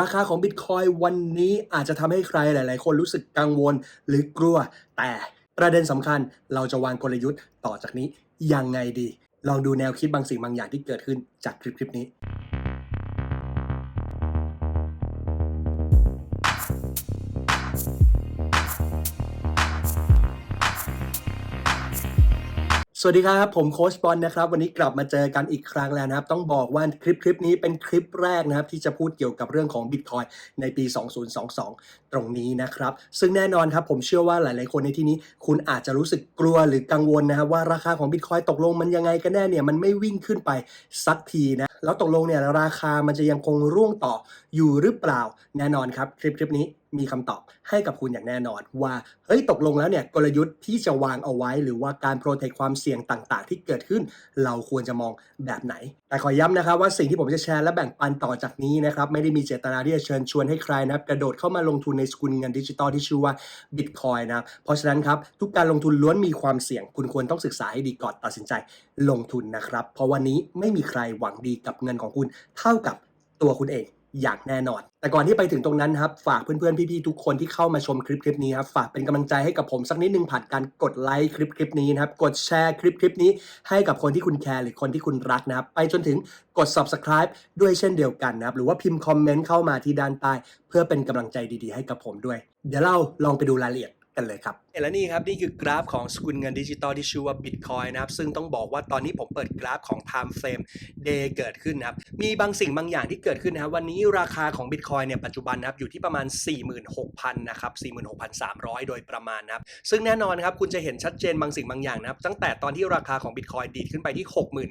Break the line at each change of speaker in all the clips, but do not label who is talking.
ราคาของบิตคอยวันนี้อาจจะทำให้ใครหลาย ๆ คนรู้สึกกังวลหรือกลัว แต่ประเด็นสำคัญเราจะวางกลยุทธ์ต่อจากนี้ยังไงดี ลองดูแนวคิดบางสิ่งบางอย่างที่เกิดขึ้นจากคลิปคลิปนี้ สวัสดีครับ ผมโค้ชบอลนะครับ วันนี้กลับมาเจอกันอีกครั้งแล้วนะครับ ต้องบอกว่าคลิปคลิปนี้เป็นคลิปแรกนะครับ ที่จะพูดเกี่ยวกับเรื่องของ Bitcoin ในปี 2022 ตรงนี้นะครับ ซึ่งแน่นอนครับ ผมเชื่อว่าหลาย ๆ คนในที่นี้ คุณอาจจะรู้สึกกลัวหรือกังวลนะครับว่าราคาของ Bitcoin ตกลงมันยังไงกันแน่เนี่ย มันไม่วิ่งขึ้นไปสักทีนะแล้วตกลงเนี่ยราคามันจะยังคงร่วงต่ออยู่หรือเปล่าแน่นอนครับคลิปคลิปนี้ มีคำตอบให้กับคุณอย่างแน่นอน ว่าเฮ้ยตกลงแล้วเนี่ยกลยุทธ์ที่จะวางเอาไว้ หรือว่าการโปรเทคความเสี่ยงต่างๆ ที่เกิดขึ้น เราควรจะมองแบบไหน แต่ขอย้ำนะครับว่าสิ่งที่ผมจะแชร์และแบ่งปันต่อจากนี้นะครับไม่ได้มีเจตนาที่จะเชิญชวนให้ใครนะครับกระโดดเข้ามาลงทุนในสกุลเงินดิจิตอลที่ชื่อว่า Bitcoin นะครับเพราะฉะนั้นครับทุกการลงทุนล้วนมีความเสี่ยง คุณควรต้องศึกษาให้ดีก่อนตัดสินใจลงทุนนะครับ เพราะวันนี้ไม่มีใครหวังดีกับเงินของคุณเท่ากับตัวคุณเอง อย่างแน่นอน แต่ก่อนที่ไปถึงตรงนั้นครับ ฝากเพื่อนๆ พี่ๆ ทุกคนที่เข้ามาชมคลิปคลิปนี้ครับ ฝากเป็นกำลังใจให้กับผมสักนิดนึงผ่านการกดไลค์คลิปคลิปนี้นะครับ กดแชร์คลิปคลิปนี้ให้กับคนที่คุณแคร์หรือคนที่คุณรักนะครับ ไปจนถึงกด subscribe ด้วยเช่นเดียวกันนะครับ หรือว่าพิมพ์คอมเมนต์เข้ามาที่ด้านใต้เพื่อเป็นกำลังใจดีๆ ให้กับผมด้วย เดี๋ยวเราลองไปดูรายละเอียด กันเลยครับและนี่ครับนี่คือกราฟของสกุลเงินดิจิตอลที่ชื่อว่า Bitcoin นะครับ ซึ่งต้องบอกว่าตอนนี้ผมเปิดกราฟของ Time Frame Day เกิดขึ้นนะครับ มีบางสิ่งบางอย่างที่เกิดขึ้นนะครับ วันนี้ราคาของ Bitcoin เนี่ยปัจจุบันนะครับอยู่ที่ประมาณ 46,000 นะครับ 46,300 โดยประมาณนะครับ ซึ่งแน่นอนครับคุณจะเห็นชัดเจนบางสิ่งบางอย่างนะครับ ตั้งแต่ตอนที่ราคาของ Bitcoin ดีดขึ้นไปที่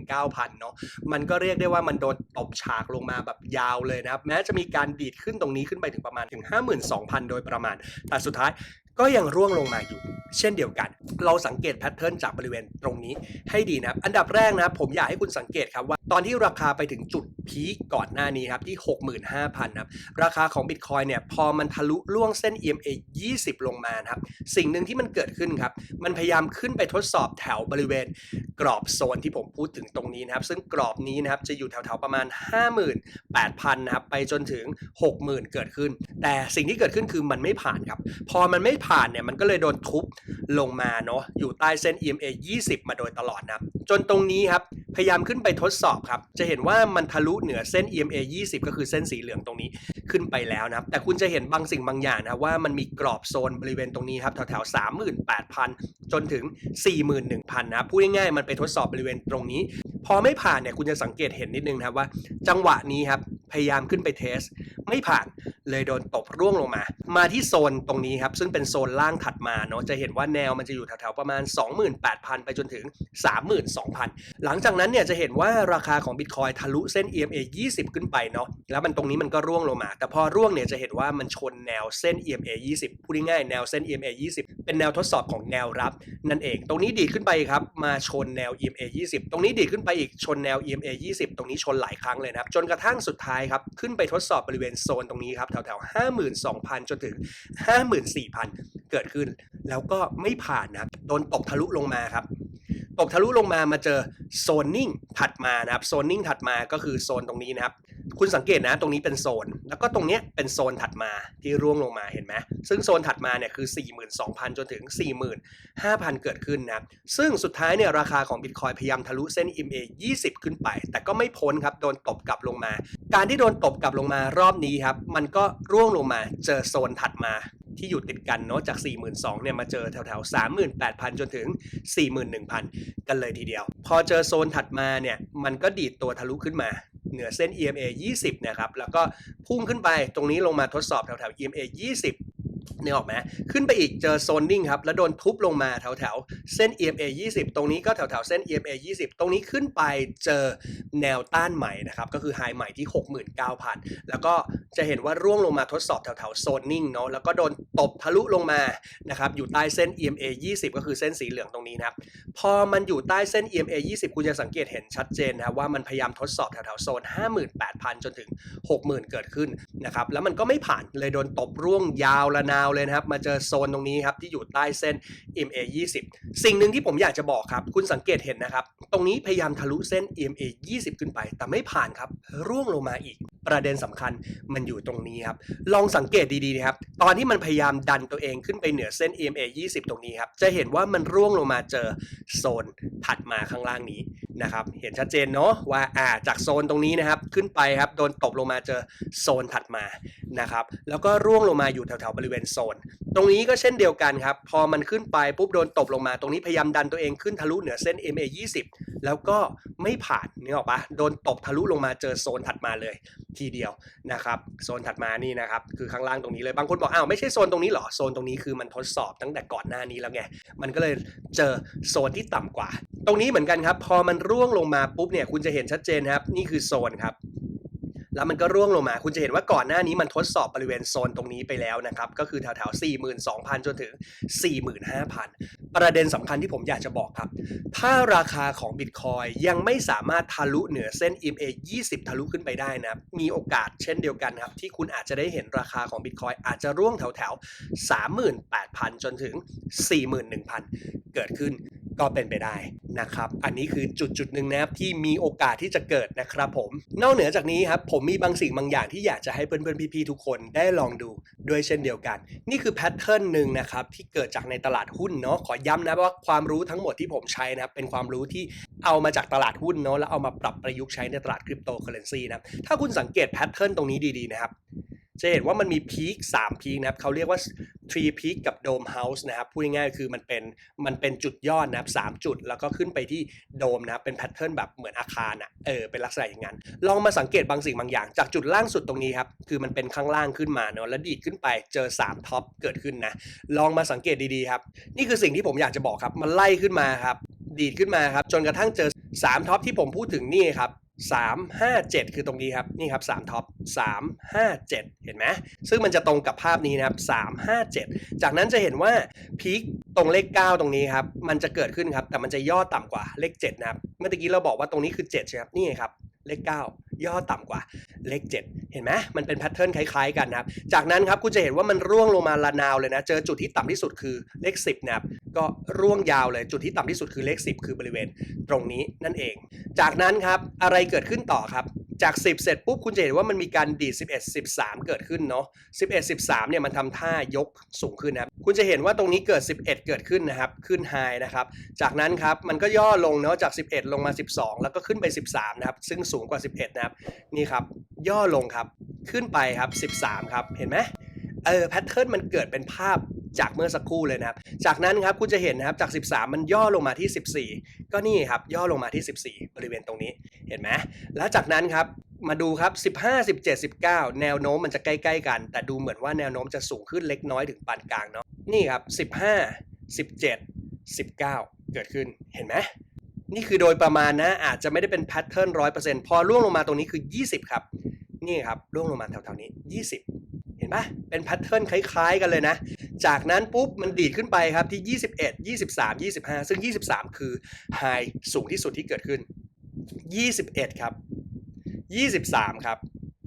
69,000 เนาะมันก็เรียกได้ว่ามันโดนตบฉากลงมาแบบยาวเลยนะครับแม้จะมีการดีดขึ้นตรงนี้ขึ้นไปถึงประมาณถึง 52,000 โดยประมาณแต่สุดท้าย ก็ยังร่วงลงมาอยู่ เช่นเดียวกัน เราสังเกตแพทเทิร์นจากบริเวณตรงนี้ให้ดีนะครับ อันดับแรกนะผมอยากให้คุณสังเกตครับว่า ตอนที่ราคาไปถึงจุดพีคก่อนหน้านี้ครับที่ 65,000นะครับราคาของ Bitcoin เนี่ยพอมันทะลุล่วงเส้น EMA 20 ลงมานะครับ สิ่งหนึ่งที่มันเกิดขึ้นครับ มันพยายามขึ้นไปทดสอบแถวบริเวณกรอบโซนที่ผมพูดถึงตรงนี้นะครับ ซึ่งกรอบนี้นะครับจะอยู่แถวๆประมาณ 58,000นะครับไปจนถึง 60,000 เกิดขึ้น แต่สิ่งที่เกิดขึ้นคือมันไม่ผ่านครับพอมันไม่ผ่านเนี่ยมันก็เลยโดนทุบลงมาเนาะอยู่ใต้เส้น EMA 20 มาโดยตลอดนะจนตรงนี้ครับพยายามขึ้นไปทดสอบครับ จะเห็นว่ามันทะลุเหนือเส้น EMA 20 ก็คือเส้นสีเหลืองตรงนี้ขึ้นไปแล้วนะแต่คุณจะเห็นบางสิ่งบางอย่างนะว่ามันมีกรอบโซนบริเวณตรงนี้ครับแถวๆ38,000 จนถึง 41,000นะครับพูดง่ายๆมันไปทดสอบบริเวณตรงนี้ พอไม่ผ่านเนี่ยคุณจะสังเกตเห็นนิดนึงนะครับว่า จังหวะนี้ครับพยายามขึ้นไปเทส ไม่ผ่าน เลยโดนตบร่วงลงมา มาที่โซนตรงนี้ครับซึ่งเป็นโซนล่างถัดมาเนาะจะเห็นว่าแนวมันจะอยู่แถวๆประมาณ 28,000 ไปจนถึง 32,000 หลังจากนั้นเนี่ยจะเห็นว่าราคาของ Bitcoin ทะลุเส้น EMA 20 ขึ้นไปเนาะแล้วมันตรงนี้มันก็ร่วงลงมา แต่พอร่วงเนี่ยจะเห็นว่ามันชนแนวเส้น EMA 20พูดง่ายๆแนวเส้น EMA 20 เป็นแนวทดสอบของแนวรับ นั่นเอง ตรงนี้ดีดขึ้นไปครับมาชนแนว EMA 20 ตรงนี้ดีดขึ้นไปอีกชนแนว EMA 20 ตรงนี้ชนหลายครั้งเลยนะครับจนกระทั่งสุดท้ายครับขึ้นไปทดสอบบริเวณโซนตรงนี้ครับแถวๆ52,000จนถึง54,000เกิดขึ้น แล้วก็ไม่ผ่านนะครับโดนตกทะลุลงมาครับตกทะลุลงมามาเจอโซนนิ่งถัดมานะครับโซนนิ่งถัดมาก็คือโซนตรงนี้นะครับ คุณสังเกตนะตรงนี้เป็นโซน แล้วก็ตรงเนี้ยเป็นโซนถัดมาที่ร่วงลงมาเห็นไหมซึ่งโซนถัดมาเนี่ยคือ 42,000 จนถึง 45,000 เกิดขึ้นนะซึ่งสุดท้ายเนี่ยราคาของ Bitcoin พยายามทะลุเส้น EMA 20 ขึ้นไป แต่ก็ไม่พ้นครับโดนตบกลับลงมา การที่โดนตบกลับลงมารอบนี้ครับมันก็ร่วงลงมาเจอโซนถัดมาที่อยู่ติดกันเนาะจาก 42,000เนี่ยมาเจอแถวๆ 38,000 จนถึง 41,000 กันเลยทีเดียว พอเจอโซนถัดมาเนี่ยมันก็ดีดตัวทะลุขึ้นมา เหนือเส้น EMA 20 นะครับ แล้วก็พุ่งขึ้นไปตรงนี้ลงมาทดสอบแถวๆ EMA 20 นี่ออกไหมขึ้นไปอีกเจอโซนนิ่งครับ แล้วโดนทุบลงมาแถวแถวเส้น EMA 20 ตรงนี้ก็แถวแถวเส้น EMA 20 ตรงนี้ขึ้นไปเจอแนวต้านใหม่นะครับ ก็คือไฮใหม่ที่ 69,000 แล้วก็จะเห็นว่าร่วงลงมาทดสอบแถวแถวโซนนิ่งเนาะแล้วก็โดนตบทะลุลงมานะครับอยู่ใต้เส้น EMA 20 ก็คือเส้นสีเหลืองตรงนี้นะครับ พอมันอยู่ใต้เส้น EMA 20 คุณจะสังเกตเห็นชัดเจนนะว่ามันพยายามทดสอบแถวแถวโซน 58,000 จนถึง 60,000 เกิดขึ้นนะครับแล้วมันก็ไม่ผ่านเลยโดนตบร่วงยาวแล้วนะนาวเลยนะครับ มาเจอโซนตรงนี้ครับที่อยู่ใต้เส้น EMA 20 สิ่งหนึ่งที่ผมอยากจะบอกครับ คุณสังเกตเห็นนะครับ ตรงนี้พยายามทะลุเส้น EMA 20 ขึ้นไป แต่ไม่ผ่านครับ ร่วงลงมาอีก ประเด็นสำคัญมันอยู่ตรงนี้ครับ ลองสังเกตดีๆนะครับ ตอนที่มันพยายามดันตัวเองขึ้นไปเหนือเส้น EMA 20 ตรงนี้ครับ จะเห็นว่ามันร่วงลงมาเจอโซนถัดมาข้างล่างนี้ นะครับเห็นชัดเจนเนาะว่าอ่าจากโซนตรงนี้นะครับขึ้นไปครับโดนตบลงมาเจอโซนถัดมานะครับแล้วก็ร่วงลงมาอยู่แถวๆบริเวณโซน ตรงนี้ก็เช่นเดียวกันครับพอมันขึ้นไปปุ๊บโดนตบลงมาตรงนี้พยายามดันตัวเองขึ้นทะลุเหนือเส้น MA 20แล้วก็ไม่ผ่านนึกออกปะโดนตบทะลุลงมาเจอโซนถัดมาเลยทีเดียวนะครับโซนถัดมานี่นะครับคือข้างล่างตรงนี้เลยบางคนบอกอ้าวไม่ใช่โซนตรงนี้เหรอโซนตรงนี้คือมันทดสอบตั้งแต่ก่อนหน้านี้แล้วไงมันก็เลยเจอโซนที่ต่ำกว่า ตรงนี้เหมือนกันครับพอมันร่วงลงมาปุ๊บเนี่ยคุณจะเห็นชัดเจนครับ นี่คือโซนครับแล้วมันก็ร่วงลงมา คุณจะเห็นว่าก่อนหน้านี้มันทดสอบบริเวณโซนตรงนี้ไปแล้วนะครับ ก็คือแถวๆ 42,000 จนถึง 45,000 ประเด็นสำคัญที่ผมอยากจะบอกครับ ถ้าราคาของบิตคอยยังไม่สามารถทะลุเหนือเส้น EMA 20 ทะลุขึ้นไปได้นะ มีโอกาสเช่นเดียวกันครับ ที่คุณอาจจะได้เห็นราคาของบิตคอยอาจจะร่วงแถวๆ 38,000 จนถึง 41,000 เกิดขึ้น ก็เป็นไปได้นะครับ อันนี้คือจุดจุดหนึ่งนะครับที่มีโอกาสที่จะเกิดนะครับผม นอกเหนือจากนี้ครับผมมีบางสิ่งบางอย่างที่อยากจะให้เพื่อนๆพี่ๆทุกคนได้ลองดูด้วยเช่นเดียวกัน นี่คือแพทเทิร์นหนึ่งนะครับที่เกิดจากในตลาดหุ้นเนาะขอย้ำนะว่าความรู้ทั้งหมดที่ผมใช้นะครับเป็นความรู้ที่เอามาจากตลาดหุ้นเนาะแล้วเอามาปรับประยุกต์ใช้ในตลาดคริปโตเคอเรนซีนะครับถ้าคุณสังเกตแพทเทิร์นตรงนี้ดีๆนะครับ จะเห็นว่ามันมีพีค3พีคนะครับเขาเรียกว่า tree peak กับ dome house นะครับพูดง่ายๆคือมันเป็นมันเป็นจุดยอดนะครับ3จุด แล้วก็ขึ้นไปที่โดมนะครับเป็นแพทเทิร์นแบบเหมือนอาคารอะเออเป็นลักษณะอย่างนั้น ลองมาสังเกตบางสิ่งบางอย่าง จากจุดล่างสุดตรงนี้ครับคือมันเป็นข้างล่างขึ้นมาเนาะแล้วดีดขึ้นไปเจอ3ท็อปเกิดขึ้นนะลองมาสังเกตดีๆครับนี่คือสิ่งที่ผมอยากจะบอกครับมันไล่ขึ้นมาครับดีดขึ้นมาครับจนกระทั่งเจอ3ท็อปที่ผมพูดถึงนี่ครับ สามห้าเจ็ดคือตรงนี้ครับ นี่ครับสามท็อปสามห้าเจ็ดเห็นไหมซึ่งมันจะตรงกับภาพนี้นะครับสามห้าเจ็ดจากนั้นจะเห็นว่าพีคตรงเลขเก้าตรงนี้ครับ มันจะเกิดขึ้นครับ แต่มันจะย่อต่ำกว่าเลขเจ็ดนะครับ เมื่อกี้เราบอกว่าตรงนี้คือเจ็ดใช่ไหมครับ นี่ครับ เลข 9 ย่อต่ำกว่าเลข 7 เห็นไหมมันเป็นแพทเทิร์นคล้ายๆกันนะครับ จากนั้นครับคุณจะเห็นว่ามันร่วงลงมาละนาวเลยนะ เจอจุดที่ต่ำที่สุดคือเลข 10นะครับก็ร่วงยาวเลยจุดที่ต่ำที่สุดคือเลข 10 คือบริเวณตรงนี้นั่นเอง จากนั้นครับอะไรเกิดขึ้นต่อครับ จาก 10 เสร็จปุ๊บคุณจะเห็นว่ามันมีการดีด 11 13 เกิดขึ้นเนาะ11 13เนี่ยมันทำท่ายกสูงขึ้นนะครับคุณจะเห็นว่าตรงนี้เกิด 11 เกิดขึ้นนะครับ ขึ้นไฮนะครับ จากนั้นครับมันก็ย่อลงเนาะจาก 11 ลงมา 12 แล้วก็ขึ้นไป 13 นะครับ ซึ่งสูงกว่า 11 นะครับนี่ครับ ย่อลงครับขึ้นไปครับ 13 ครับเห็นไหมเออแพทเทิร์นมันเกิดเป็นภาพ จากเมื่อสักครู่เลยนะครับ จากนั้นครับคุณจะเห็นนะครับจาก 13 มันย่อลงมาที่ 14 ก็นี่ครับย่อลงมาที่ 14 บริเวณตรงนี้เห็นไหมแล้วจากนั้นครับมาดูครับ 15 17 19 แนวโน้มมันจะใกล้ๆกัน แต่ดูเหมือนว่าแนวโน้มจะสูงขึ้นเล็กน้อยถึงปานกลางเนาะนี่ครับ 15 17 19 เกิดขึ้นเห็นไหมนี่คือโดยประมาณนะอาจจะไม่ได้เป็นแพทเทิร์นร้อยเปอร์เซ็นต์พอล่วงลงมาตรงนี้คือ 20 ครับ นี่ครับล่วงลงมาแถวๆนี้ 20 ห็นปะเป็นแพทเทิร์นคล้ายๆ กันเลยนะ จากนั้นปุ๊บมันดีดขึ้นไปครับที่ 21 23 25 ซึ่ง 23 คือไฮสูงที่สุดที่เกิดขึ้น 21 ครับ 23 ครับ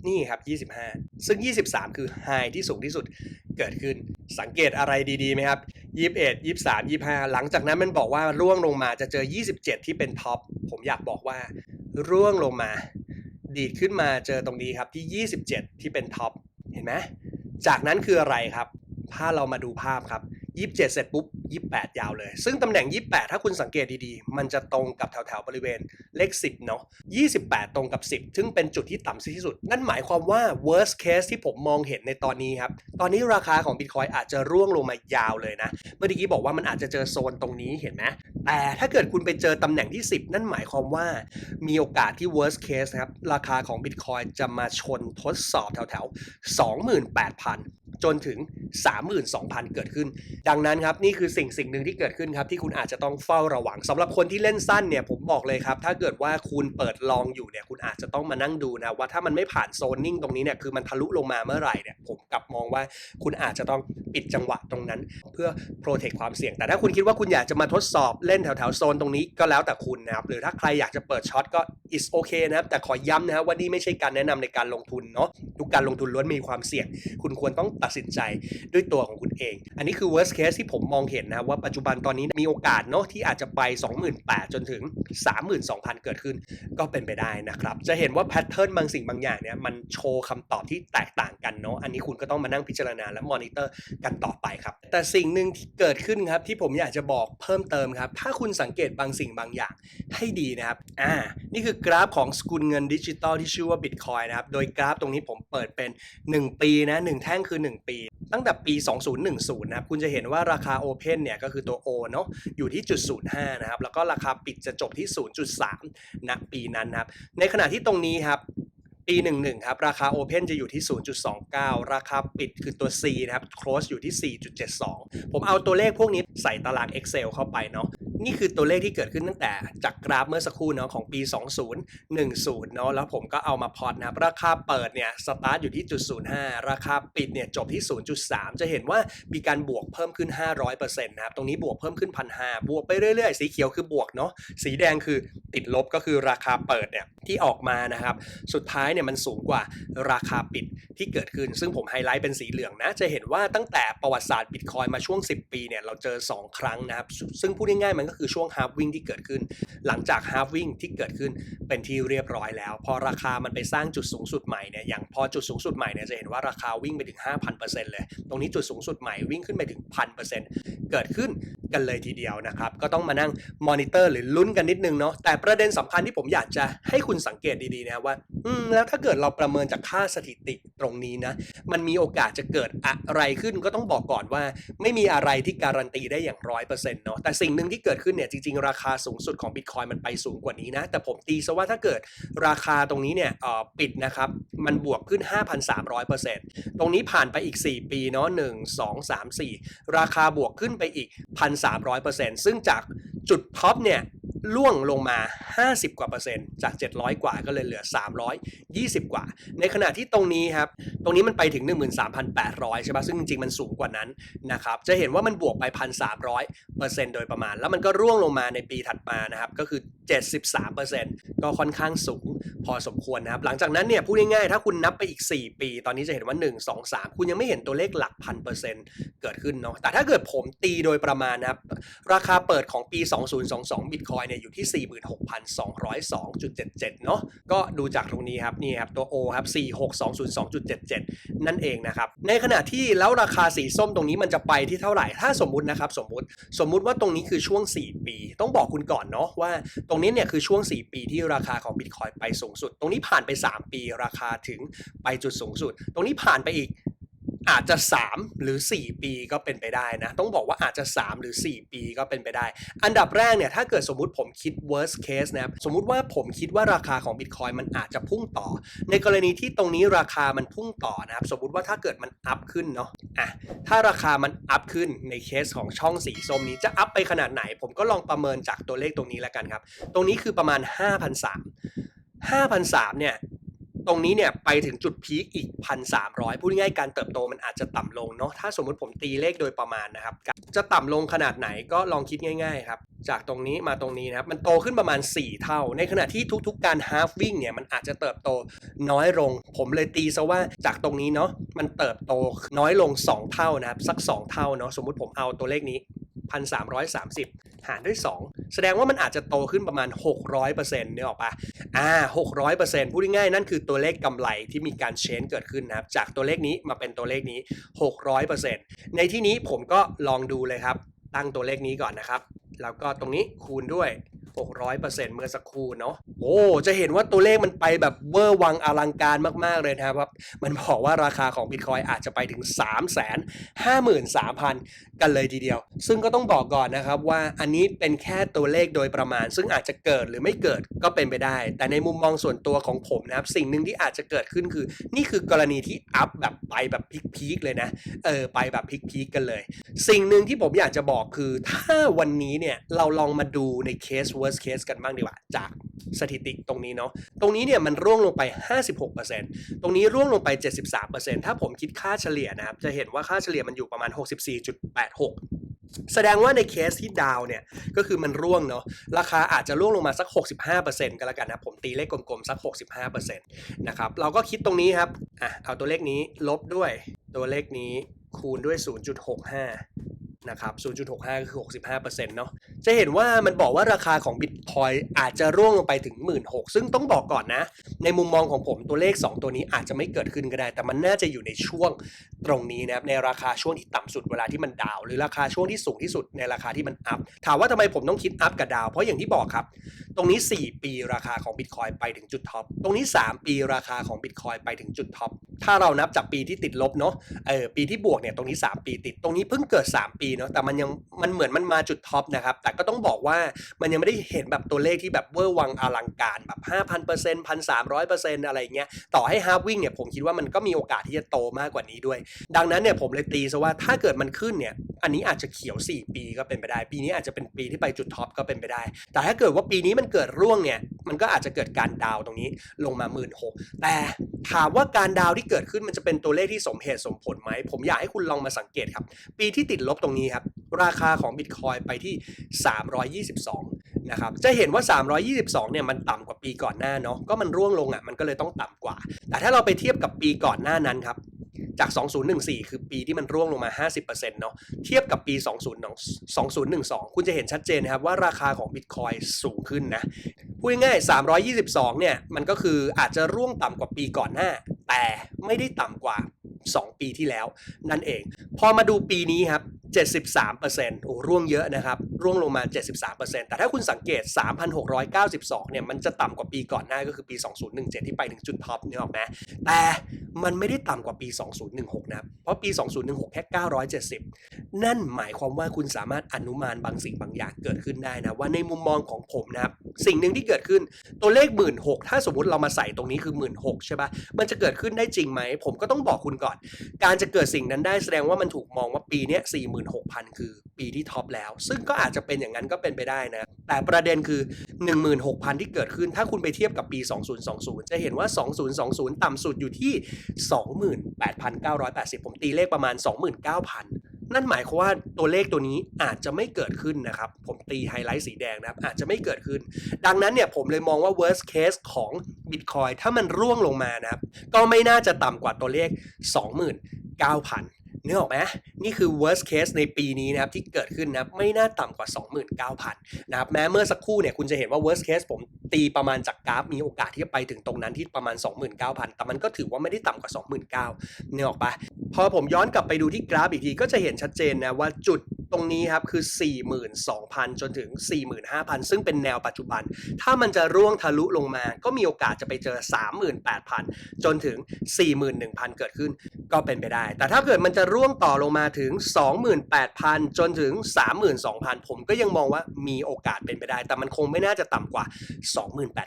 นี่ครับ 25 ซึ่ง 23 คือไฮที่สูงที่สุดเกิดขึ้น สังเกตอะไรดีๆไหมครับ 21 23 25 หลังจากนั้นมันบอกว่าร่วงลงมาจะเจอ 27 ที่เป็นท็อป ผมอยากบอกว่า ร่วงลงมา ดีดขึ้นมาเจอตรงนี้ครับที่ 27 ที่เป็นท็อป เห็นไหมจากนั้นคืออะไรครับ ถ้าเรามาดูภาพครับ 27เจ็ดเสร็จปุ๊บ28ยาวเลย ซึ่งตำแหน่ง28ถ้าคุณสังเกตดีๆ มันจะตรงกับแถวๆบริเวณเลข10เนาะ28ตรงกับ10ซึ่งเป็นจุดที่ต่ำที่สุด นั่นหมายความว่า worst case ที่ผมมองเห็นในตอนนี้ครับ ตอนนี้ราคาของ Bitcoin อาจจะร่วงลงมายาวเลยนะ เมื่อกี้บอกว่ามันอาจจะเจอโซนตรงนี้เห็นไหมแต่ถ้าเกิดคุณไปเจอตำแหน่งที่ 10 นั่นหมายความว่ามีโอกาสที่ worst case นะครับ ราคาของ Bitcoin จะมาชนทดสอบแถวๆ 28,000 จนถึง 32,000 เกิดขึ้นดังนั้นครับนี่คือสิ่งสิ่งหนึ่งที่เกิดขึ้นครับที่คุณอาจจะต้องเฝ้าระวังสำหรับคนที่เล่นสั้นเนี่ยผมบอกเลยครับถ้าเกิดว่าคุณเปิดลองอยู่เนี่ยคุณอาจจะต้องมานั่งดูนะว่าถ้ามันไม่ผ่านโซนนิ่งตรงนี้เนี่ยคือมันทะลุลงมาเมื่อไหร่เนี่ยผมกลับมองว่าคุณอาจจะต้องปิดจังหวะตรงนั้น เพื่อโปรเทคความเสี่ยง แต่ถ้าคุณคิดว่าคุณอยากจะมาทดสอบเล่นแถวๆโซนตรงนี้ก็แล้วแต่คุณนะครับหรือถ้าใครอยากจะเปิดช็อตก็ is okay นะครับแต่ขอย้ำนะครับว่านี่ไม่ใช่การแนะนำในการลงทุนเนาะทุกการลงทุนล้วนมีความเสี่ยง คุณควรต้องตัดสินใจด้วยตัวของคุณเอง อันนี้คือ worst case ที่ผมมองเห็นนะว่าปัจจุบันตอนนี้มีโอกาสเนาะที่อาจจะไป 28,000 จนถึง 32,000 เกิดขึ้นก็เป็นไปได้นะครับ จะเห็นว่าแพทเทิร์นบางสิ่งบางอย่างเนี่ยมันโชว์คำตอบที่แตกต่างกันเนาะอันนี้คุณก็ต้องมานั่งพิจารณาและมอนิเตอร์กันต่อไปครับ แต่สิ่งหนึ่งที่เกิดขึ้นครับที่ผมอยากจะบอกเพิ่มเติมครับ ถ้าคุณสังเกตบางสิ่งบางอย่างให้ดีนะครับอ่านี่คือกราฟของสกุลเงินดิจิตอลที่ชื่อว่า Bitcoin นะครับโดยกราฟตรงนี้ผมเปิดเป็น 1 ปีนะ1แท่งคือ 1 ปี ตั้งแต่ปี 2010 นะครับคุณจะเห็นว่าราคา Open เนี่ยก็คือตัว O เนาะอยู่ที่จุด05นะครับแล้วก็ราคาปิดจะจบที่ 0.3ณปีนั้นนะครับในขณะที่ตรงนี้ครับ ปี 11 ครับ ราคา Open จะอยู่ที่ 0.29 ราคาปิดคือตัว C นะครับ Close อยู่ที่ 4.72 ผมเอาตัวเลขพวกนี้ใส่ตาราง Excel เข้าไปเนาะนี่คือตัวเลขที่เกิดขึ้นตั้งแต่จากกราฟเมื่อสักครู่เนาะของปี 2010 เนาะแล้วผมก็เอามาพอร์ตนะครับราคาเปิดเนี่ยสตาร์ทอยู่ที่จุด05 ราคาปิดเนี่ยจบที่ 0.3 จะเห็นว่ามีการบวกเพิ่มขึ้น 500%นะครับตรงนี้บวกเพิ่มขึ้น 1,500 บวกไปเรื่อยๆ สีเขียวคือบวกเนาะสีแดงคือติดลบก็คือราคาเปิดเนี่ยที่ออกมานะครับสุดท้ายเนี่ยมันสูงกว่าราคาปิดที่เกิดขึ้น ซึ่งผมไฮไลท์เป็นสีเหลืองนะ จะเห็นว่าตั้งแต่ประวัติศาสตร์บิตคอยมาช่วง 10 ปีเนี่ยเราเจอ 2 ครั้งนะครับ ซึ่งพูดง่ายๆมันก็คือช่วงฮาร์ v วิ่งที่เกิดขึ้น หลังจากฮาร์ v วิ่งที่เกิดขึ้นเป็นที่เรียบร้อยแล้ว พอราคามันไปสร้างจุดสูงสุดใหม่เนี่ยอย่างพอจุดสูงสุดใหม่เนี่ยจะเห็นว่าราคาวิ่งไปถึง 5,000%เลย ตรงนี้จุดสูงสุดใหม่วิ่งขึ้นไปถึง 1,000%เกิดขึ้น กันเลยทีเดียวนะครับ ก็ต้องมานั่งมอนิเตอร์หรือลุ้นกันนิดนึงเนาะแต่ประเด็นสำคัญที่ผมอยากจะให้คุณสังเกตดีๆนะว่าอืมแล้วถ้าเกิดเราประเมินจากค่าสถิติตรงนี้นะ มันมีโอกาสจะเกิดอะไรขึ้นก็ต้องบอกก่อนว่า ไม่มีอะไรที่การันตีได้อย่างร้อยเปอร์เซ็นต์เนาะแต่สิ่งหนึ่งที่เกิดขึ้นเนี่ยจริงๆ ราคาสูงสุดของบิตคอยมันไปสูงกว่านี้นะ แต่ผมตีซะว่าถ้าเกิดราคาตรงนี้เนี่ยเออปิดนะครับมันบวกขึ้น 5,300%ตรงนี้ผ่านไปอีก 4 ปีเนาะ1 2 3 4 ราคาบวกขึ้นไปอีก1,300%ซึ่งจากจุดท็อปเนี่ย ล่วงลงมา 50 กว่าเปอร์เซ็นต์จาก 700 กว่าก็เลยเหลือ 320 กว่า ในขณะที่ตรงนี้ครับ ตรงนี้มันไปถึง 13,800 ใช่ปะซึ่งจริงๆ มันสูงกว่านั้นนะครับ จะเห็นว่ามันบวกไป 1,300เปอร์เซ็นต์โดยประมาณ แล้วมันก็ร่วงลงมาในปีถัดมานะครับ ก็คือ 73เปอร์เซ็นต์ก็ค่อนข้างสูงพอสมควรนะครับ หลังจากนั้นเนี่ยพูดง่ายๆ ถ้าคุณนับไปอีก 4 ปี ตอนนี้จะเห็นว่า 1 2 3 คุณยังไม่เห็นตัวเลขหลักพันเปอร์เซ็นต์เกิดขึ้นเนาะ แต่ถ้าเกิดผมตีโดยประมาณนะครับ ราคาเปิดของปี 2022บิตคอยเนี่ยอยู่ที่ 46,202.77 เนาะก็ดูจากตรงนี้ครับนี่ครับตัว O ครับ 46,202.77 นั่นเองนะครับ ในขณะที่แล้วราคาสีส้มตรงนี้มันจะไปที่เท่าไหร่ ถ้าสมมุตินะครับสมมุติสมมุติว่าตรงนี้คือช่วง 4 ปี ต้องบอกคุณก่อนเนาะว่าตรงนี้เนี่ยคือช่วง 4 ปีที่ราคาของบิตคอยไปสูงสุด ตรงนี้ผ่านไป 3 ปีราคาถึงไปจุดสูงสุด ตรงนี้ผ่านไปอีก อาจจะ 3 หรือ 4 ปีก็เป็นไปได้นะ ต้องบอกว่าอาจจะ 3 หรือ 4 ปีก็เป็นไปได้ อันดับแรกเนี่ยถ้าเกิดสมมุติผมคิด worst case นะครับสมมุติว่าผมคิดว่าราคาของ Bitcoin มันอาจจะพุ่งต่อ ในกรณีที่ตรงนี้ราคามันพุ่งต่อนะครับสมมุติว่าถ้าเกิดมันอัพขึ้นเนาะอะถ้าราคามันอัพขึ้นในเคสของช่องสีส้มนี้จะอัพไปขนาดไหน ผมก็ลองประเมินจากตัวเลขตรงนี้แล้วกันครับ ตรงนี้คือประมาณ5,300 5,300เนี่ย ตรงนี้เนี่ยไปถึงจุดพีคอีก 1,300 พูดง่ายๆการเติบโตมันอาจจะต่ำลงเนาะถ้าสมมุติผมตีเลขโดยประมาณนะครับ จะต่ำลงขนาดไหนก็ลองคิดง่ายๆครับ จากตรงนี้มาตรงนี้นะครับมันโตขึ้นประมาณ 4 เท่า ในขณะที่ทุกๆการฮาฟวิ่งเนี่ยมันอาจจะเติบโตน้อยลง ผมเลยตีซะว่าจากตรงนี้เนาะมันเติบโตน้อยลง 2 เท่านะครับสัก 2 เท่าเนาะสมมุติผมเอาตัวเลขนี้ 1,330 หารด้วย 2 แสดงว่ามันอาจจะโตขึ้นประมาณ 600%เนี่ยออกปะอ่า 600%พูดง่ายๆ นั่นคือตัวเลขกำไรที่มีการเชนเกิดขึ้นนะครับ จากตัวเลขนี้มาเป็นตัวเลขนี้ 600%ในที่นี้ผมก็ลองดูเลยครับ ตั้งตัวเลขนี้ก่อนนะครับ แล้วก็ตรงนี้คูณด้วย 600%เมื่อสักครู่เนาะโอ้จะเห็นว่าตัวเลขมันไปแบบเวอร์วังอลังการมากๆเลยนะครับ มันบอกว่าราคาของ Bitcoin อาจจะไปถึง 3 5 3 0 0 0 กันเลยทีเดียว ซึ่งก็ต้องบอกก่อนนะครับว่าอันนี้เป็นแค่ตัวเลขโดยประมาณ ซึ่งอาจจะเกิดหรือไม่เกิดก็เป็นไปได้ แต่ในมุมมองส่วนตัวของผมนะครับ สิ่งหนึ่งที่อาจจะเกิดขึ้นคือ นี่คือกรณีที่อัพแบบไปแบบพีคๆเลยนะเออไปแบบพีคๆกันเลย สิ่งหนึ่งที่ผมอยากจะบอกคือถ้าวันนี้เนี่ยเราลองมาดูในเคส worst case กันบ้างดีกว่า จากสถิติตรงนี้เนาะตรงนี้เนี่ยมันร่วงลงไป 56%ตรงนี้ร่วงลงไป 73%ถ้าผมคิดค่าเฉลี่ยนะครับ จะเห็นว่าค่าเฉลี่ยมันอยู่ประมาณ 64.86แสดงว่าในเคสที่ดาวเนี่ยก็คือมันร่วงเนาะราคาอาจจะร่วงลงมาสัก 65%กันแล้วกันนะผมตีเลขกลมๆสัก 65%นะครับเราก็คิดตรงนี้ครับอะเอาตัวเลขนี้ลบด้วยตัวเลขนี้คูณด้วย 0.65 นะครับ 0.65 ก็คือ 65%เนาะ จะเห็นว่ามันบอกว่าราคาของ Bitcoin อาจจะร่วงลงไปถึง 16,000ซึ่งต้องบอกก่อนนะ ในมุมมองของผมตัวเลข 2 ตัวนี้อาจจะไม่เกิดขึ้นก็ได้ แต่มันน่าจะอยู่ในช่วงตรงนี้นะครับ ในราคาช่วงที่ต่ำสุดเวลาที่มันดาว หรือราคาช่วงที่สูงที่สุดในราคาที่มันอัพ ถามว่าทำไมผมต้องคิดอัพกับดาว เพราะอย่างที่บอกครับ ตรงนี้ 4 ปีราคาของ Bitcoin ไปถึงจุดท็อป ตรงนี้ 3 ปีราคาของ Bitcoin ไปถึงจุดท็อป ถ้าเรานับจากปีที่ติดลบเนาะ เออปีที่บวกเนี่ยตรงนี้ 3 ปีติด ตรงนี้เพิ่งเกิด 3 ปีเนาะแต่มันยังมันเหมือนมันมาจุดท็อปนะครับ แต่ก็ต้องบอกว่ามันยังไม่ได้เห็นแบบตัวเลขที่แบบเวอร์วังอลังการแบบ 5,000% 1,300%อะไรเงี้ยต่อให้ฮาร์ w วิ่งเนี่ยผมคิดว่ามันก็มีโอกาสที่จะโตมากกว่านี้ด้วย ดังนั้นเนี่ยผมเลยตีซะว่าถ้าเกิดมันขึ้นเนี่ยอันนี้อาจจะเขียว 4 ปีก็เป็นไปได้ ปีนี้อาจจะเป็นปีที่ไปจุดท็อปก็เป็นไปได้ แต่ถ้าเกิดว่าปีนี้มันเกิดร่วงเนี่ยมันก็อาจจะเกิดการดาวตรงนี้ลงมา 1 6ื่นแต่ถามว่าการดาวที่เกิดขึ้นมันจะเป็นตัวเลขที่สมเหตุสมผลไหมผมอยากให้คุณลองมาสังเกตครับ ปีที่ติดลบตรงนี้ครับ ราคาของ Bitcoin ไปที่ 322 นะครับ จะเห็นว่า 322 เนี่ยมันต่ำกว่าปีก่อนหน้าเนาะ ก็มันร่วงลงอะ มันก็เลยต้องต่ำกว่า แต่ถ้าเราไปเทียบกับปีก่อนหน้านั้นครับ จาก 2014 คือปีที่มันร่วงลงมา 50%เนาะ เทียบกับปี20 2012 คุณจะเห็นชัดเจนนะครับว่าราคาของ Bitcoin สูงขึ้นนะ พูดง่ายๆ322 เนี่ย มันก็คืออาจจะร่วงต่ำกว่าปีก่อนหน้า แต่ไม่ได้ต่ำกว่า 2 ปีที่แล้วนั่นเอง พอมาดูปีนี้ครับ 73%โอ้ร่วงเยอะนะครับ ร่วงลงมา 73%แต่ถ้าคุณสังเกต 3,692 เนี่ย มันจะต่ำกว่าปีก่อนหน้าก็คือปี 2017 ที่ไปถึงจุดท็อปนี่ออกไหมแต่มันไม่ได้ต่ำกว่าปี 2016 นะเพราะปี 2016 แค่ 970 นั่นหมายความว่าคุณสามารถอนุมานบางสิ่งบางอย่างเกิดขึ้นได้นะ ว่าในมุมมองของผมนะครับ สิ่งหนึ่งที่เกิดขึ้นตัวเลข 1 6ื่นถ้าสมมติเรามาใส่ตรงนี้คือ 1 6ื่นใช่ปะมันจะเกิดขึ้นได้จริงไหม ผมก็ต้องบอกคุณก่อน การจะเกิดสิ่งนั้นได้แสดงว่ามันถูกมองว่าปีนี้4 6 0 0 16,000 คือปีที่ท็อปแล้ว ซึ่งก็อาจจะเป็นอย่างนั้นก็เป็นไปได้นะ แต่ประเด็นคือ 16,000 ที่เกิดขึ้น ถ้าคุณไปเทียบกับปี 2020 จะเห็นว่า 2020 ต่ำสุดอยู่ที่ 28,980 ผมตีเลขประมาณ 29,000นั่นหมายความว่าตัวเลขตัวนี้อาจจะไม่เกิดขึ้นนะครับ ผมตีไฮไลท์สีแดงนะครับ อาจจะไม่เกิดขึ้น ดังนั้นเนี่ยผมเลยมองว่า worst case ของ Bitcoin ถ้ามันร่วงลงมานะครับ ก็ไม่น่าจะต่ำกว่าตัวเลข 29,000 นึกออกไหมนี่คือ worst case ในปีนี้นะครับที่เกิดขึ้นนะไม่น่าต่ำกว่า 29,000นะครับแม้เมื่อสักครู่เนี่ยคุณจะเห็นว่า worst case ผมตีประมาณจากกราฟมีโอกาสที่จะไปถึงตรงนั้นที่ประมาณ 29,000 แต่มันก็ถือว่าไม่ได้ต่ำกว่า 29,000นึกออกปะพอผมย้อนกลับไปดูที่กราฟอีกทีก็จะเห็นชัดเจนนะว่าจุด ตรงนี้ครับคือ 42,000 จนถึง 45,000 ซึ่งเป็นแนวปัจจุบัน ถ้ามันจะร่วงทะลุลงมา ก็มีโอกาสจะไปเจอ 38,000 จนถึง 41,000 เกิดขึ้นก็เป็นไปได้ แต่ถ้าเกิดมันจะร่วงต่อลงมาถึง 28,000 จนถึง 32,000 ผมก็ยังมองว่ามีโอกาสเป็นไปได้ แต่มันคงไม่น่าจะต่ำกว่า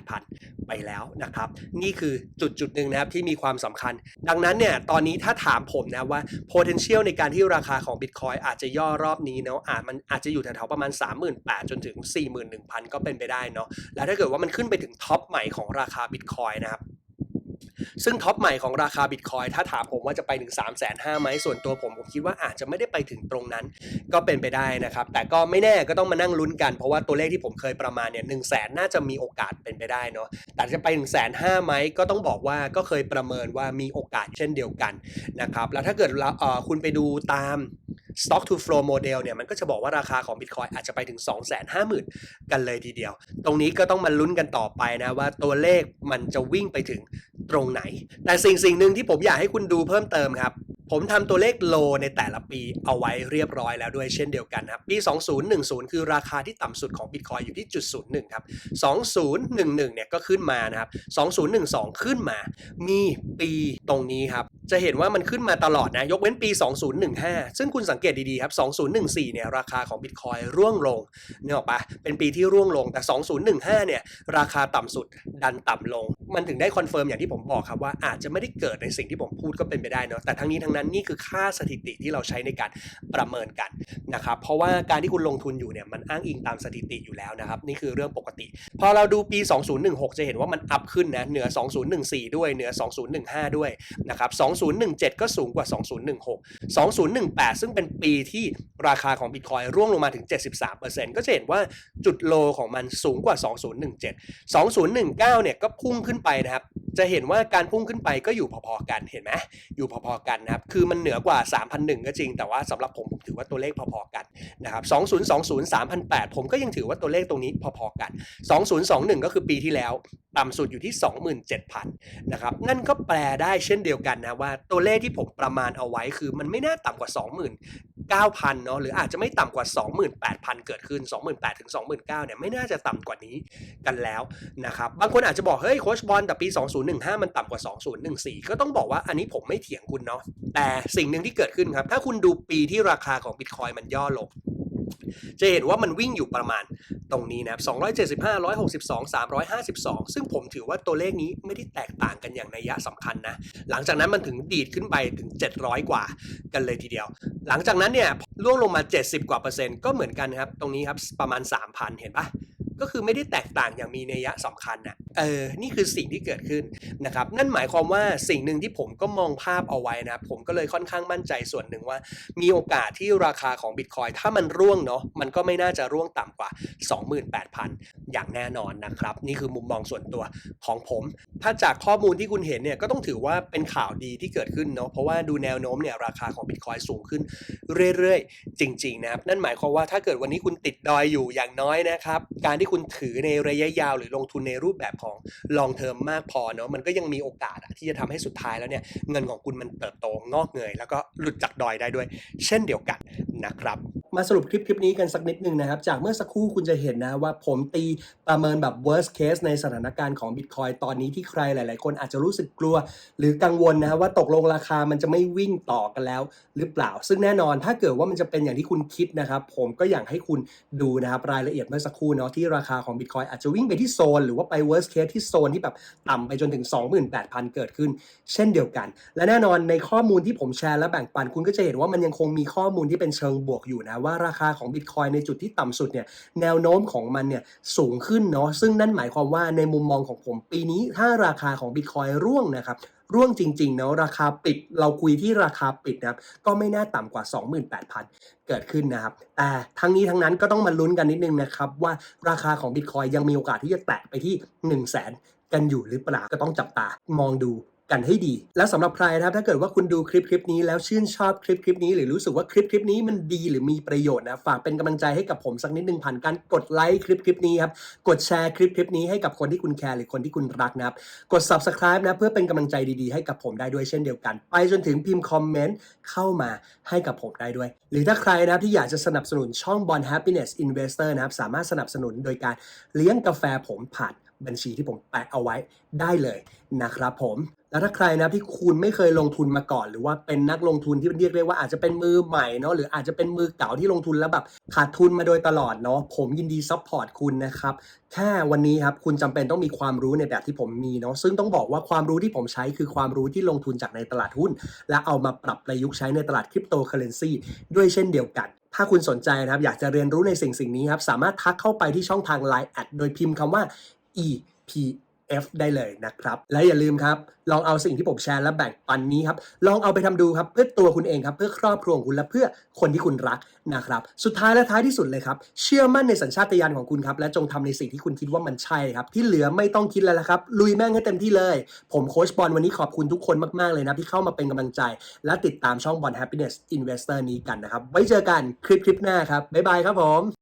28,000 ไปแล้วนะครับ นี่คือจุดจุดหนึ่งนะครับที่มีความสำคัญ ดังนั้นเนี่ยตอนนี้ถ้าถามผมนะว่า potential ในการที่ราคาของ Bitcoin อาจจะย่อรอบนี้เนาะอาจมันอาจจะอยู่แถวๆประมาณ 38,000จนถึง 41,000 ก็เป็นไปได้เนาะแล้วถ้าเกิดว่ามันขึ้นไปถึงท็อปใหม่ของราคาบิตคอยนะครับ ซึ่งท็อปใหม่ของราคาบิตคอยถ้าถามผมว่าจะไปถึง3 5 0 0 0 0ไหมส่วนตัวผมผมคิดว่าอาจจะไม่ได้ไปถึงตรงนั้น ก็เป็นไปได้นะครับ แต่ก็ไม่แน่ก็ต้องมานั่งลุ้นกัน เพราะว่าตัวเลขที่ผมเคยประมาณเนี่ยหนึ่งแสนน่าจะมีโอกาสเป็นไปได้เนาะแต่จะไปถึงแสนห้าไหมก็ต้องบอกว่าก็เคยประเมินว่ามีโอกาสเช่นเดียวกันนะครับแล้วถ้าเกิดเราคุณไปดูตาม stock to flow model เนี่ยมันก็จะบอกว่าราคาของ Bitcoin อาจจะไปถึง 250,000 กันเลยทีเดียว ตรงนี้ก็ต้องมาลุ้นกันต่อไปนะว่าตัวเลขมันจะวิ่งไปถึง ตรงไหน แต่สิ่งสิ่งหนึ่งที่ผมอยากให้คุณดูเพิ่มเติมครับ ผมทำตัวเลขโลในแต่ละปีเอาไว้เรียบร้อยแล้วด้วยเช่นเดียวกันครับปี 2010 คือราคาที่ต่ำสุดของ Bitcoin อยู่ที่จุด01ครับ2011เนี่ยก็ขึ้นมานะครับ2012 ขึ้นมา มีปีตรงนี้ครับ จะเห็นว่ามันขึ้นมาตลอดนะ ยกเว้นปี 2015 ซึ่งคุณสังเกตดีๆครับ 2014 เนี่ยราคาของ Bitcoin ร่วงลงเนี่ยออกปะเป็นปีที่ร่วงลงแต่ 2015 เนี่ยราคาต่ำสุดดันต่ำลง มันถึงได้คอนเฟิร์มอย่างที่ผมบอกครับว่าอาจจะไม่ได้เกิดในสิ่งที่ผมพูดก็เป็นไปได้เนาะแต่ทั้งนี้ทั้งนั้นนี่คือค่าสถิติที่เราใช้ในการประเมินกันนะครับเพราะว่าการที่คุณลงทุนอยู่เนี่ยมันอ้างอิงตามสถิติอยู่แล้วนะครับนี่คือเรื่องปกติ พอเราดูปี 2016 จะเห็นว่ามันอัพขึ้นนะเหนือ 2014 ด้วยเหนือ 2015 ด้วยนะครับ2017 ก็สูงกว่า 2016 2018 ซึ่งเป็นปีที่ราคาของ Bitcoin ร่วงลงมาถึง 73%ก็จะเห็นว่าจุดโลของมันสูงกว่า 2017 2019 เนี่ยก็พุ่งขึ้นไปนะครับจะเห็นว่าการพุ่งขึ้นไปก็อยู่พอๆกันเห็นไหมอยู่พอๆกันนะครับคือมันเหนือกว่า 3,001 ก็จริง แต่ว่าสำหรับผมผมถือว่าตัวเลขพอๆกันนะครับ2020 3,008 ผมก็ยังถือว่าตัวเลขตรงนี้พอๆกัน 2021 ก็คือปีที่แล้วต่ำสุดอยู่ที่ 27,000นะครับนั่นก็แปลได้เช่นเดียวกันนะว่าตัวเลขที่ผมประมาณเอาไว้คือมันไม่น่าต่ำกว่า 9,000เนาะหรืออาจจะไม่ต่ำกว่า 28,000 เกิดขึ้น 28,000ถึง29,000เนี่ยไม่น่าจะต่ำกว่านี้กันแล้วนะครับบางคนอาจจะบอก เฮ้ยโคชบอลแต่ปี 2015 มันต่ำกว่า 2014 ก็ต้องบอกว่าอันนี้ผมไม่เถียงคุณเนาะแต่สิ่งหนึ่งที่เกิดขึ้นครับ ถ้าคุณดูปีที่ราคาของบิตคอยมันย่อลง จะเห็นว่ามันวิ่งอยู่ประมาณตรงนี้นะครับ275 162 352 ซึ่งผมถือว่าตัวเลขนี้ไม่ได้แตกต่างกันอย่างนัยยะสำคัญนะ หลังจากนั้นมันถึงดีดขึ้นไปถึง 700 กว่ากันเลยทีเดียว หลังจากนั้นเนี่ยล่วงลงมา 70 กว่าเปอร์เซ็นต์ก็เหมือนกันครับ ตรงนี้ครับประมาณ 3,000 เห็นปะ ก็คือไม่ได้แตกต่างอย่างมีนัยยะสำคัญนะเออนี่คือสิ่งที่เกิดขึ้นนะครับนั่นหมายความว่าสิ่งหนึ่งที่ผมก็มองภาพเอาไว้นะครับผมก็เลยค่อนข้างมั่นใจส่วนหนึ่งว่า มีโอกาสที่ราคาของบิตคอยถ้ามันร่วงเนาะมันก็ไม่น่าจะร่วงต่ำกว่า 28,000 อย่างแน่นอนนะครับ นี่คือมุมมองส่วนตัวของผม ถ้าจากข้อมูลที่คุณเห็นเนี่ยก็ต้องถือว่าเป็นข่าวดีที่เกิดขึ้นเนาะเพราะว่าดูแนวโน้มเนี่ยราคาของบิตคอยสูงขึ้นเรื่อยๆ จริง ๆ นะครับ นั่นหมายความว่าถ้าเกิดวันนี้คุณติดดอยอยู่อย่างน้อยนะครับ การที่คุณถือในระยะยาว หรือลงทุนในรูปแบบของ long term มากพอเนาะมันก็ยังมีโอกาสที่จะทำให้สุดท้ายแล้วเนี่ยเงินของคุณมันเติบโตงอกเงย แล้วก็หลุดจากดอยได้ด้วย เช่นเดียวกันนะครับ มาสรุปคลิปคลิปนี้กันสักนิดหนึ่งนะครับ จากเมื่อสักครู่คุณจะเห็นนะว่าผมตีประเมินแบบ worst case ในสถานการณ์ของ Bitcoin ตอนนี้ที่ใครหลาย ๆ คนอาจจะรู้สึกกลัว หรือกังวลนะว่าตกลงราคามันจะไม่วิ่งต่อกันแล้ว หรือเปล่า ซึ่งแน่นอนถ้าเกิดว่ามันจะเป็นอย่างที่คุณคิดนะครับ ผมก็อยากให้คุณดูนะครับรายละเอียดเมื่อสักครู่เนาะที่ราคาของ Bitcoin อาจจะวิ่งไปที่โซน หรือว่าไป worst case ที่โซนที่แบบต่ำไปจนถึง 28,000 เกิดขึ้น เช่นเดียวกัน และแน่นอนในข้อมูลที่ผมแชร์และแบ่งปัน คุณก็จะเห็นว่ามันยังคงมีข้อมูลที่เป็นเชิงบวกอยู่นะว่าราคาของ Bitcoin ในจุดที่ต่ำสุดเนี่ยแนวโน้มของมันเนี่ยสูงขึ้นเนาะซึ่งนั่นหมายความว่าในมุมมองของผมปีนี้ถ้าราคาของ Bitcoin ร่วงนะครับร่วงจริงๆเนาะราคาปิดเราคุยที่ราคาปิดนะครับก็ไม่น่าต่ำกว่า 28,000 เกิดขึ้นนะครับ แต่ทั้งนี้ทั้งนั้นก็ต้องมาลุ้นกันนิดนึงนะครับว่าราคาของ Bitcoin ยังมีโอกาสที่จะแตะไปที่ 1 0 0 0 0แกันอยู่หรือเปล่าก็ต้องจับตามองดู กันให้ดี แล้วสำหรับใครนะครับถ้าเกิดว่าคุณดูคลิปคลิปนี้แล้วชื่นชอบคลิปคลิปนี้ หรือรู้สึกว่าคลิปคลิปนี้มันดีหรือมีประโยชน์นะฝากเป็นกำลังใจให้กับผมสักนิดนึงผ่านการกดไลค์คลิปคลิปนี้ครับกดแชร์คลิปคลิปนี้ให้กับคนที่คุณแคร์หรือคนที่คุณรักนะครับกด subscribe นะเพื่อเป็นกำลังใจดีๆให้กับผมได้ด้วยเช่นเดียวกัน ไปจนถึงพิมพ์คอมเมนต์เข้ามาให้กับผมได้ด้วย หรือถ้าใครนะครับที่อยากจะสนับสนุนช่อง Bond Happiness Investor นะครับสามารถสนับสนุนโดยการเลี้ยงกาแฟผมผ่านบัญชีที่ผมแปะเอาไว้ได้เลยนะครับผม แล้วถ้าใครนะที่คุณไม่เคยลงทุนมาก่อน หรือว่าเป็นนักลงทุนที่เรียกได้ว่าอาจจะเป็นมือใหม่เนาะหรืออาจจะเป็นมือเก่าที่ลงทุนแล้วแบบขาดทุนมาโดยตลอดเนาะผมยินดีซัพพอร์ตคุณนะครับแค่วันนี้ครับคุณจำเป็นต้องมีความรู้ในแบบที่ผมมีเนาะซึ่งต้องบอกว่าความรู้ที่ผมใช้คือความรู้ที่ลงทุนจากในตลาดหุ้น และเอามาปรับประยุกต์ใช้ในตลาดคริปโตเคอเรนซีด้วยเช่นเดียวกัน ถ้าคุณสนใจนะครับอยากจะเรียนรู้ในสิ่งสิ่งนี้ครับสามารถทักเข้าไปที่ช่องทาง Line แอดโดยพิมพ์คำว่า EP F ได้เลยนะครับ และอย่าลืมครับ ลองเอาสิ่งที่ผมแชร์และแบ่งปันนี้ครับ ลองเอาไปทำดูครับ เพื่อตัวคุณเองครับ เพื่อครอบครัวของคุณและเพื่อคนที่คุณรักนะครับ สุดท้ายและท้ายที่สุดเลยครับ เชื่อมั่นในสัญชาตญาณของคุณครับ และจงทำในสิ่งที่คุณคิดว่ามันใช่ครับ ที่เหลือไม่ต้องคิดแล้วละครับ ลุยแม่งให้เต็มที่เลย ผมโค้ชบอลวันนี้ขอบคุณทุกคนมากๆเลยนะที่เข้ามาเป็นกำลังใจ และติดตามช่องบอล Happiness Investor นี้กันนะครับ ไว้เจอกันคลิปคลิปหน้าครับบ๊ายบายครับผม